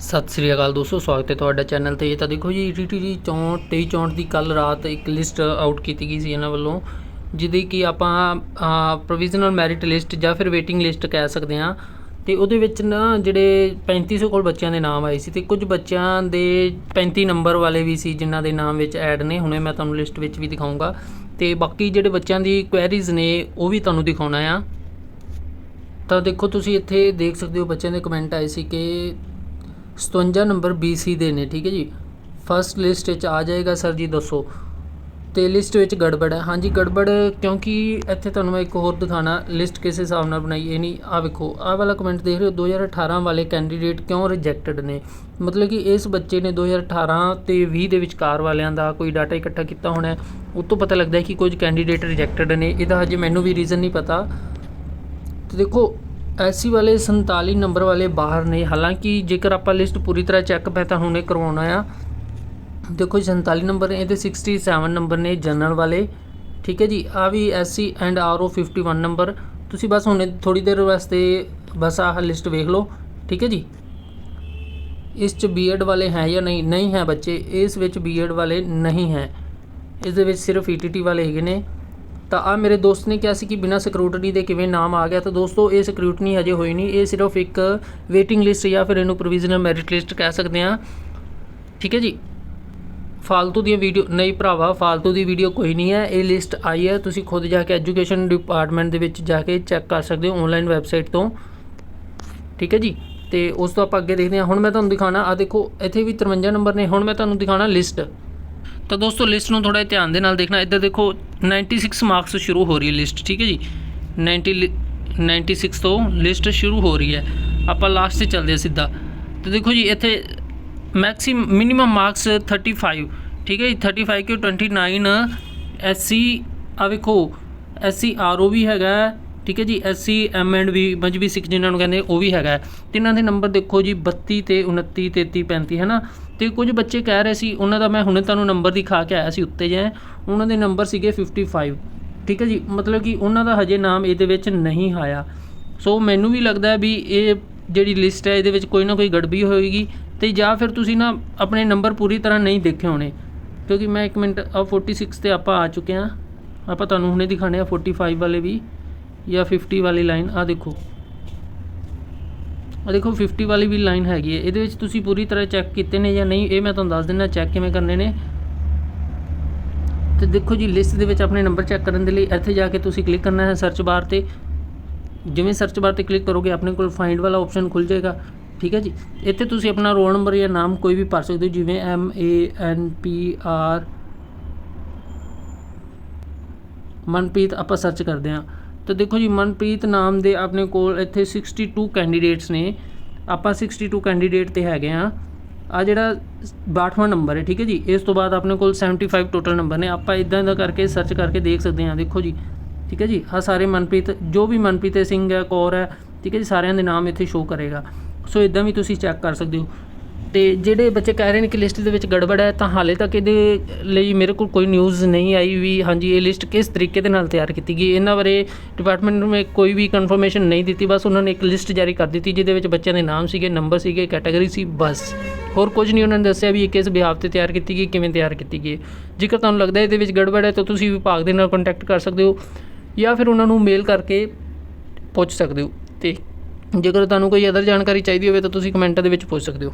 ਸਤਿ ਸ੍ਰੀ ਅਕਾਲ ਦੋਸਤੋ, ਸਵਾਗਤ ਹੈ ਤੁਹਾਡਾ ਚੈਨਲ ਤੇ। ਤਾਂ ਦੇਖੋ ਜੀ ਈਟੀਟੀ ਦੀ 64 23 64 ਦੀ ਕੱਲ ਰਾਤ ਇੱਕ ਲਿਸਟ ਆਊਟ ਕੀਤੀ ਗਈ ਸੀ ਇਹਨਾਂ ਵੱਲੋਂ, ਜਿਹਦੀ ਕਿ ਆਪਾਂ ਪ੍ਰੋਵੀਜ਼ਨਲ ਮੈਰਿਟ ਲਿਸਟ ਜਾਂ ਫਿਰ ਵੇਟਿੰਗ ਲਿਸਟ ਕਹਿ ਸਕਦੇ ਹਾਂ। ਤੇ ਉਹਦੇ ਵਿੱਚ ਨਾ ਜਿਹੜੇ 3500 ਕੋਲ ਬੱਚਿਆਂ ਦੇ ਨਾਮ ਆਏ ਸੀ ਤੇ ਕੁਝ ਬੱਚਿਆਂ ਦੇ 35 ਨੰਬਰ ਵਾਲੇ ਵੀ ਸੀ, ਜਿਨ੍ਹਾਂ ਦੇ ਨਾਮ ਵਿੱਚ ਐਡ ਨੇ। ਹੁਣੇ ਮੈਂ ਤੁਹਾਨੂੰ ਲਿਸਟ ਵਿੱਚ ਵੀ ਦਿਖਾਉਂਗਾ। ਤੇ ਬਾਕੀ ਜਿਹੜੇ ਬੱਚਿਆਂ ਦੀ ਕੁਐਰੀਜ਼ ਨੇ, ਉਹ ਵੀ ਤੁਹਾਨੂੰ ਦਿਖਾਉਣਾ ਆ। ਤਾਂ ਦੇਖੋ, ਤੁਸੀਂ ਇੱਥੇ ਦੇਖ ਸਕਦੇ ਹੋ, ਬੱਚਿਆਂ ਦੇ ਕਮੈਂਟ ਆਏ ਸੀ ਕਿ 57 ਨੰਬਰ BC ਦੇ ਨੇ, ਠੀਕ ਹੈ ਜੀ। ਫਸਟ ਲਿਸਟ ਵਿੱਚ ਆ ਜਾਏਗਾ ਸਰ ਜੀ, ਦੱਸੋ। ਤੇ ਲਿਸਟ ਵਿੱਚ ਗੜਬੜ ਹੈ। ਹਾਂਜੀ, ਗੜਬੜ ਕਿਉਂਕਿ ਇੱਥੇ ਤੁਹਾਨੂੰ ਮੈਂ ਇੱਕ ਹੋਰ ਦਿਖਾਣਾ ਲਿਸਟ ਕਿਸ ਹਿਸਾਬ ਨਾਲ ਬਣਾਈ, ਇਹ ਨਹੀਂ। ਆ ਵੇਖੋ, ਆਹ ਵਾਲਾ ਕਮੈਂਟ ਦੇਖ ਰਹੇ ਹੋ? 2018 ਵਾਲੇ ਕੈਂਡੀਡੇਟ ਕਿਉਂ ਰਿਜੈਕਟਡ ਨੇ? ਮਤਲਬ ਕਿ ਇਸ ਬੱਚੇ ਨੇ 2018 ਤੇ 20 ਦੇ ਵਿਚਕਾਰ ਵਾਲਿਆਂ ਦਾ ਕੋਈ ਡਾਟਾ ਇਕੱਠਾ ਕੀਤਾ ਹੋਣਾ ਹੈ। ਉਹ ਤੋਂ ਪਤਾ ਲੱਗਦਾ ਹੈ ਕਿ ਕੁਝ ਕੈਂਡੀਡੇਟ ਰਿਜੈਕਟਡ ਨੇ। ਇਹਦਾ ਹਜੇ ਮੈਨੂੰ ਵੀ ਰੀਜ਼ਨ ਨਹੀਂ ਪਤਾ। ਤੇ ਦੇਖੋ ਐਸੀ ਵਾਲੇ 47 ਨੰਬਰ ਵਾਲੇ ਬਾਹਰ ਨੇ। ਹਾਲਾਂਕਿ ਜੇਕਰ ਆਪਾਂ ਲਿਸਟ ਪੂਰੀ ਤਰ੍ਹਾਂ ਚੈੱਕ ਪੈ ਤਾਂ ਹੁਣੇ ਕਰਵਾਉਣਾ ਆ। ਦੇਖੋ ਜੀ 47 ਨੰਬਰ ਨੇ, ਇਹਦੇ 67 ਨੰਬਰ ਨੇ ਜਨਰਲ ਵਾਲੇ। ਠੀਕ ਹੈ ਜੀ ਆ ਵੀ ਐਸਸੀ ਐਂਡ ਆਰਓ 51 ਨੰਬਰ। ਤੁਸੀਂ ਬਸ ਹੁਣੇ ਥੋੜੀ ਦੇਰ ਵਾਸਤੇ ਬਸ ਆਹ ਲਿਸਟ ਵੇਖ ਲਓ। ਠੀਕ ਹੈ ਜੀ। ਇਸ ਚ ਬੀਐਡ ਵਾਲੇ ਹੈ ਜਾਂ ਨਹੀਂ? ਨਹੀਂ ਹੈ ਬੱਚੇ। ਇਸ ਵਿੱਚ ਬੀਐਡ ਵਾਲੇ ਨਹੀਂ ਹੈ। ਇਸ ਦੇ ਵਿੱਚ ਸਿਰਫ ਈਟੀਟੀ ਵਾਲੇ ਹੈਗੇ ਨੇ। ਤਾਂ ਆ ਮੇਰੇ ਦੋਸਤ ਨੇ ਕਿਹਾ ਸੀ ਕਿ ਬਿਨਾਂ ਸਕਰੂਟਨੀ ਦੇ ਕਿਵੇਂ ਨਾਮ ਆ ਗਿਆ। ਤਾਂ ਦੋਸਤੋ, ਇਹ ਸਕਰੂਟਨੀ ਹਜੇ ਹੋਈ ਨਹੀਂ। ਇਹ ਸਿਰਫ ਇੱਕ ਵੇਟਿੰਗ ਲਿਸਟ ਜਾਂ ਫਿਰ ਇਹਨੂੰ ਪ੍ਰੋਵੀਜ਼ਨਲ ਮੈਰਿਟ ਲਿਸਟ ਕਹਿ ਸਕਦੇ ਆ ਠੀਕ ਹੈ ਜੀ? ਫਾਲਤੂ ਦੀਆਂ ਵੀਡੀਓ ਨਹੀਂ ਭਰਾਵਾ, ਫਾਲਤੂ ਦੀ ਵੀਡੀਓ ਕੋਈ ਨਹੀਂ ਹੈ। ਇਹ ਲਿਸਟ ਆਈ ਹੈ। ਤੁਸੀਂ ਖੁਦ ਜਾ ਕੇ ਐਜੂਕੇਸ਼ਨ ਡਿਪਾਰਟਮੈਂਟ ਦੇ ਵਿੱਚ ਜਾ ਕੇ ਚੈੱਕ ਕਰ ਸਕਦੇ ਹੋ ਆਨਲਾਈਨ ਵੈਬਸਾਈਟ ਤੋਂ। ਠੀਕ ਹੈ ਜੀ? ਤੇ ਉਸ ਤੋਂ ਆਪਾਂ ਅੱਗੇ ਦੇਖਦੇ ਹਾਂ। ਹੁਣ ਮੈਂ ਤੁਹਾਨੂੰ ਦਿਖਾਣਾ ਆ ਦੇਖੋ, ਇੱਥੇ ਵੀ 53 ਨੰਬਰ ਨੇ। ਹੁਣ ਮੈਂ ਤੁਹਾਨੂੰ ਦਿਖਾਣਾ ਲਿਸਟ ਤਾਂ ਦੋਸਤੋ ਲਿਸਟ ਨੂੰ ਥੋੜਾ ਧਿਆਨ ਦੇ ਨਾਲ ਦੇਖਣਾ। ਇੱਧਰ ਦੇਖੋ 96 ਮਾਰਕਸ ਸ਼ੁਰੂ ਹੋ ਰਹੀ ਹੈ ਲਿਸਟ ਠੀਕ ਹੈ ਜੀ? 90 ਲਿ- 96 ਤੋਂ ਲਿਸਟ ਸ਼ੁਰੂ ਹੋ ਰਹੀ ਹੈ। ਆਪਾਂ ਲਾਸਟ ਤੇ ਚੱਲਦੇ ਹਾਂ ਸਿੱਧਾ। ਤੇ ਦੇਖੋ ਜੀ, ਇੱਥੇ ਮੈਕਸਿਮ ਮਿਨੀਮਮ ਮਾਰਕਸ 35 ਠੀਕ ਹੈ ਜੀ? 35 ਕਿ 29 ਐਸਸੀ ਆ ਵੇਖੋ ਐਸਸੀ ਆਰਓ ਵੀ ਹੈਗਾ। ਠੀਕ ਹੈ ਜੀ SC M and B Mazhabi Sikh ਜਿਨ੍ਹਾਂ ਨੂੰ ਕਹਿੰਦੇ, ਉਹ ਵੀ ਹੈਗਾ ਹੈ। ਇਹਨਾਂ ਦੇ ਨੰਬਰ ਦੇਖੋ ਜੀ 32 ਤੇ 29 33 35 ਹੈ ਨਾ? ਤੇ ਕੁਝ ਬੱਚੇ ਕਹਿ ਰਹੇ ਸੀ, ਉਹਨਾਂ ਦਾ ਮੈਂ ਹੁਣੇ ਤੁਹਾਨੂੰ ਨੰਬਰ ਦਿਖਾ ਕੇ ਆਇਆ ਸੀ, ਉੱਤੇ ਜੇ। ਉਹਨਾਂ ਦੇ ਨੰਬਰ ਸੀਗੇ 55 ਠੀਕ ਹੈ ਜੀ, ਮਤਲਬ ਕਿ ਉਹਨਾਂ ਦਾ ਹਜੇ ਨਾਮ ਇਹਦੇ ਵਿੱਚ ਨਹੀਂ ਆਇਆ। ਸੋ ਮੈਨੂੰ ਵੀ ਲੱਗਦਾ ਹੈ ਵੀ ਇਹ ਜਿਹੜੀ ਲਿਸਟ ਹੈ, ਇਹਦੇ ਵਿੱਚ ਕੋਈ ਨਾ ਕੋਈ ਗੜਬੀ ਹੋਏਗੀ। ਤੇ ਜਾਂ ਫਿਰ ਤੁਸੀਂ ਨਾ ਆਪਣੇ ਨੰਬਰ ਪੂਰੀ ਤਰ੍ਹਾਂ ਨਹੀਂ ਦੇਖੇ ਹੋਣੇ। ਕਿਉਂਕਿ ਮੈਂ ਇੱਕ ਮਿੰਟ ਆ 46 ਤੇ ਆਪਾਂ ਆ ਚੁੱਕੇ ਹਾਂ। ਆਪਾਂ ਤੁਹਾਨੂੰ ਹੁਣੇ ਦਿਖਾਣੇ ਆ 45 ਵਾਲੇ ਵੀ। ਜਾਂ 50 ਵਾਲੀ ਲਾਈਨ ਆ ਦੇਖੋ। ਆ ਦੇਖੋ 50 ਵਾਲੀ ਵੀ ਲਾਈਨ ਹੈਗੀ ਹੈ। ਇਹਦੇ ਵਿੱਚ ਤੁਸੀਂ ਪੂਰੀ ਤਰ੍ਹਾਂ ਚੈੱਕ ਕੀਤੇ ਨੇ ਜਾਂ ਨਹੀਂ, ਇਹ ਮੈਂ ਤੁਹਾਨੂੰ ਦੱਸ ਦਿੰਦਾ ਚੈੱਕ ਕਿਵੇਂ ਕਰਨੇ ਨੇ। ਤੇ ਦੇਖੋ ਜੀ ਲਿਸਟ ਦੇ ਵਿੱਚ ਆਪਣੇ ਨੰਬਰ ਚੈੱਕ ਕਰਨ ਦੇ ਲਈ ਇੱਥੇ ਜਾ ਕੇ ਤੁਸੀਂ ਕਲਿੱਕ ਕਰਨਾ ਹੈ ਸਰਚ ਬਾਰ ਤੇ। ਜਿਵੇਂ ਸਰਚ ਬਾਰ ਤੇ ਕਲਿੱਕ ਕਰੋਗੇ, ਆਪਣੇ ਕੋਲ ਫਾਈਂਡ ਵਾਲਾ ਆਪਸ਼ਨ ਖੁੱਲ ਜਾਏਗਾ। ਠੀਕ ਹੈ ਜੀ? ਇੱਥੇ ਤੁਸੀਂ ਆਪਣਾ ਰੋਲ ਨੰਬਰ ਜਾਂ ਨਾਮ ਕੋਈ ਵੀ ਭਰ ਸਕਦੇ ਹੋ, ਜਿਵੇਂ M A N P R Manpreet, ਆਪਾਂ ਸਰਚ ਕਰਦੇ ਹਾਂ। ਤਾਂ ਦੇਖੋ ਜੀ, ਮਨਪ੍ਰੀਤ ਨਾਮ ਦੇ ਆਪਣੇ ਕੋਲ ਇੱਥੇ 62 ਕੈਂਡੀਡੇਟਸ ਨੇ। ਆਪਾਂ 62 ਕੈਂਡੀਡੇਟ ਤੇ ਹੈਗੇ ਆ ਆ ਜਿਹੜਾ 62ਵਾਂ ਨੰਬਰ ਹੈ, ਠੀਕ ਹੈ ਜੀ? ਇਸ ਤੋਂ ਬਾਅਦ ਆਪਣੇ ਕੋਲ 75 ਟੋਟਲ ਨੰਬਰ ਨੇ। ਆਪਾਂ ਇਦਾਂ ਦਾ ਕਰਕੇ ਸਰਚ ਕਰਕੇ ਦੇਖ ਸਕਦੇ ਹਾਂ, ਦੇਖੋ ਜੀ। ਠੀਕ ਹੈ ਜੀ? ਆ ਸਾਰੇ ਮਨਪ੍ਰੀਤ, ਜੋ ਵੀ ਮਨਪ੍ਰੀਤ ਸਿੰਘ ਹੈ, ਕੌਰ ਹੈ, ਠੀਕ ਹੈ ਜੀ? ਸਾਰਿਆਂ ਦੇ ਨਾਮ ਇੱਥੇ ਸ਼ੋ ਕਰੇਗਾ। ਸੋ ਇਦਾਂ ਵੀ ਤੁਸੀਂ ਚੈੱਕ ਕਰ ਸਕਦੇ ਹੋ। ਤੇ ਜਿਹੜੇ ਬੱਚੇ ਕਹਿ ਰਹੇ ਨੇ ਕਿ ਲਿਸਟ ਦੇ ਵਿੱਚ ਗੜਬੜ ਹੈ, ਤਾਂ ਹਾਲੇ ਤੱਕ ਇਹਦੇ ਲਈ ਮੇਰੇ ਕੋਲ ਕੋਈ ਨਿਊਜ਼ ਨਹੀਂ ਆਈ ਵੀ ਹਾਂਜੀ, ਇਹ ਲਿਸਟ ਕਿਸ ਤਰੀਕੇ ਦੇ ਨਾਲ ਤਿਆਰ ਕੀਤੀ ਗਈ। ਇਹਨਾਂ ਬਾਰੇ ਡਿਪਾਰਟਮੈਂਟ ਨੇ ਕੋਈ ਵੀ ਕਨਫਰਮੇਸ਼ਨ ਨਹੀਂ ਦਿੱਤੀ, ਬਸ ਉਹਨਾਂ ਨੇ ਇੱਕ ਲਿਸਟ ਜਾਰੀ ਕਰ ਦਿੱਤੀ, ਜਿਹਦੇ ਵਿੱਚ ਬੱਚਿਆਂ ਦੇ ਨਾਮ ਸੀਗੇ ਨੰਬਰ ਸੀਗੇ ਕੈਟਾਗਰੀ ਸੀ, ਬਸ। ਹੋਰ ਕੁਝ ਨਹੀਂ ਉਹਨਾਂ ਨੇ ਦੱਸਿਆ ਵੀ ਇਹ ਕਿਸ ਬਿਹਾਫ ਤੇ ਤਿਆਰ ਕੀਤੀ ਗਈ, ਕਿਵੇਂ ਤਿਆਰ ਕੀਤੀ ਗਈ। ਹੈ। ਜੇਕਰ ਤੁਹਾਨੂੰ ਲੱਗਦਾ ਇਹਦੇ ਵਿੱਚ ਗੜਬੜ ਹੈ, ਤਾਂ ਤੁਸੀਂ ਵਿਭਾਗ ਦੇ ਨਾਲ ਕੰਟੈਕਟ ਕਰ ਸਕਦੇ ਹੋ, ਜਾਂ ਫਿਰ ਉਹਨਾਂ ਨੂੰ ਮੇਲ ਕਰਕੇ ਪੁੱਛ ਸਕਦੇ ਹੋ। ਤੇ ਜੇਕਰ ਤੁਹਾਨੂੰ ਕੋਈ ਅਦਰ ਜਾਣਕਾਰੀ ਚਾਹੀਦੀ ਹੋਵੇ, ਤਾਂ ਤੁਸੀਂ ਕਮੈਂਟਾਂ ਦੇ ਵਿੱਚ ਪੁੱਛ ਸਕਦੇ ਹੋ।